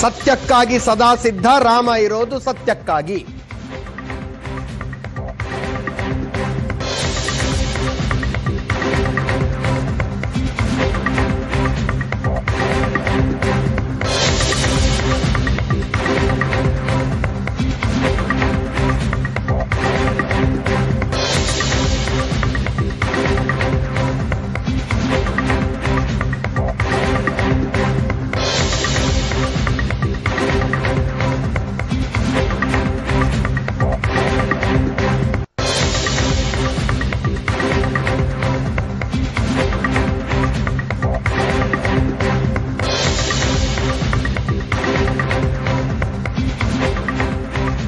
ಸತ್ಯಕ್ಕಾಗಿ ಸದಾ ಸಿದ್ಧ ರಾಮ ಇರೋದು ಸತ್ಯಕ್ಕಾಗಿ.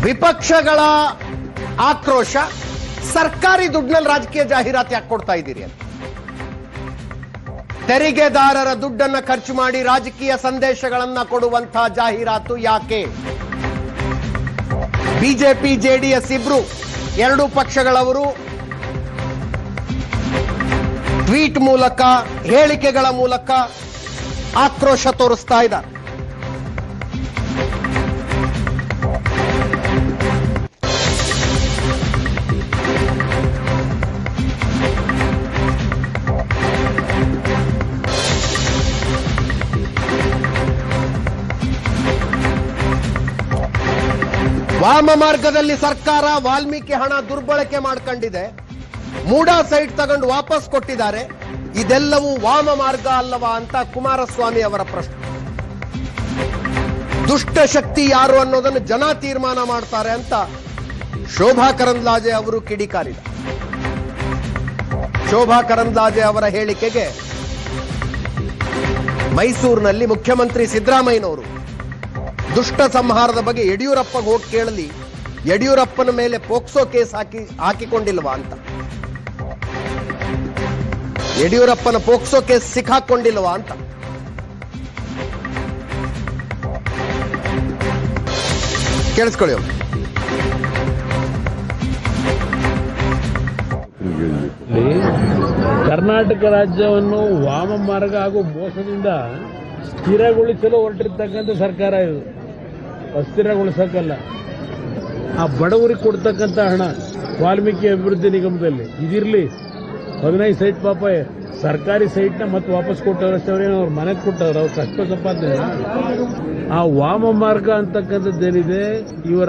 ವಿಪಕ್ಷಗಳ ಆಕ್ರೋಶ, ಸರ್ಕಾರಿ ದುಡ್ಡಿನಲ್ಲಿ ರಾಜಕೀಯ ಜಾಹೀರಾತು ಯಾಕೆ ಕೊಡ್ತಾ ಇದ್ದೀರಿ ಅಂತ. ತೆರಿಗೆದಾರರ ದುಡ್ಡನ್ನ ಖರ್ಚು ಮಾಡಿ ರಾಜಕೀಯ ಸಂದೇಶಗಳನ್ನ ಕೊಡುವಂತಹ ಜಾಹೀರಾತು ಯಾಕೆ? ಬಿಜೆಪಿ, ಜೆಡಿಎಸ್ ಇಬ್ರು, ಎರಡೂ ಪಕ್ಷಗಳವರು ಟ್ವೀಟ್ ಮೂಲಕ, ಹೇಳಿಕೆಗಳ ಮೂಲಕ ಆಕ್ರೋಶ ತೋರಿಸ್ತಾ ಇದ್ದಾರೆ. ವಾಮ ಮಾರ್ಗದಲ್ಲಿ ಸರ್ಕಾರ ವಾಲ್ಮೀಕಿ ಹಣ ದುರ್ಬಳಕೆ ಮಾಡ್ಕೊಂಡಿದೆ. ಮೂಡಾ ಸೈಟ್ ತಗೊಂಡು ವಾಪಸ್ ಕೊಟ್ಟಿದ್ದಾರೆ. ಇದೆಲ್ಲವೂ ವಾಮ ಮಾರ್ಗ ಅಲ್ಲವಾ ಅಂತ ಕುಮಾರಸ್ವಾಮಿ ಅವರ ಪ್ರಶ್ನೆ. ದುಷ್ಟ ಶಕ್ತಿ ಯಾರು ಅನ್ನೋದನ್ನು ಜನ ತೀರ್ಮಾನ ಮಾಡ್ತಾರೆ ಅಂತ ಶೋಭಾ ಕರಂದ್ಲಾಜೆ ಅವರು ಕಿಡಿಕಾರಿದ. ಶೋಭಾ ಕರಂದ್ಲಾಜೆ ಅವರ ಹೇಳಿಕೆಗೆ ಮೈಸೂರಿನಲ್ಲಿ ಮುಖ್ಯಮಂತ್ರಿ ಸಿದ್ದರಾಮಯ್ಯನವರು ದುಷ್ಟ ಸಂಹಾರದ ಬಗ್ಗೆ ಯಡಿಯೂರಪ್ಪ ಹೋಗಿ ಕೇಳಲಿ, ಯಡಿಯೂರಪ್ಪನ ಮೇಲೆ ಪೋಕ್ಸೋ ಕೇಸ್ ಹಾಕಿ, ಹಾಕಿಕೊಂಡಿಲ್ವಾ ಅಂತ. ಯಡಿಯೂರಪ್ಪನ ಪೋಕ್ಸೋ ಕೇಸ್ ಸಿಕ್ಕಾಕೊಂಡಿಲ್ವಾ ಅಂತ. ಕೇಳಿಸ್ಕೊಳ್ಳಿ. ಕರ್ನಾಟಕ ರಾಜ್ಯವನ್ನು ವಾಮ ಮಾರ್ಗ ಹಾಗೂ ಮೋಸದಿಂದ ಸ್ಥಿರಗೊಳಿಸಲು ಹೊರಟಿರ್ತಕ್ಕಂಥ ಸರ್ಕಾರ ಇದು. ಅಸ್ಥಿರಗೊಳಿಸಕ್ಕಲ್ಲ ಆ ಬಡವರಿಗೆ ಕೊಡ್ತಕ್ಕಂಥ ಹಣ ವಾಲ್ಮೀಕಿ ಅಭಿವೃದ್ಧಿ ನಿಗಮದಲ್ಲಿ. ಇದಿರಲಿ, ಹದಿನೈದು ಸೈಟ್ ಪಾಪ ಸರ್ಕಾರಿ ಸೈಟ್ನ ಮತ್ತೆ ವಾಪಸ್ ಕೊಟ್ಟವ್ರ ಅಷ್ಟವ್ರೇನು ಅವ್ರ ಮನೆಗೆ ಕೊಟ್ಟವ್ರು, ಅವ್ರು ಕಷ್ಟ ಸಂಪಾದನೆ. ಆ ವಾಮ ಮಾರ್ಗ ಅಂತಕ್ಕಂಥದ್ದೇನಿದೆ, ಇವರ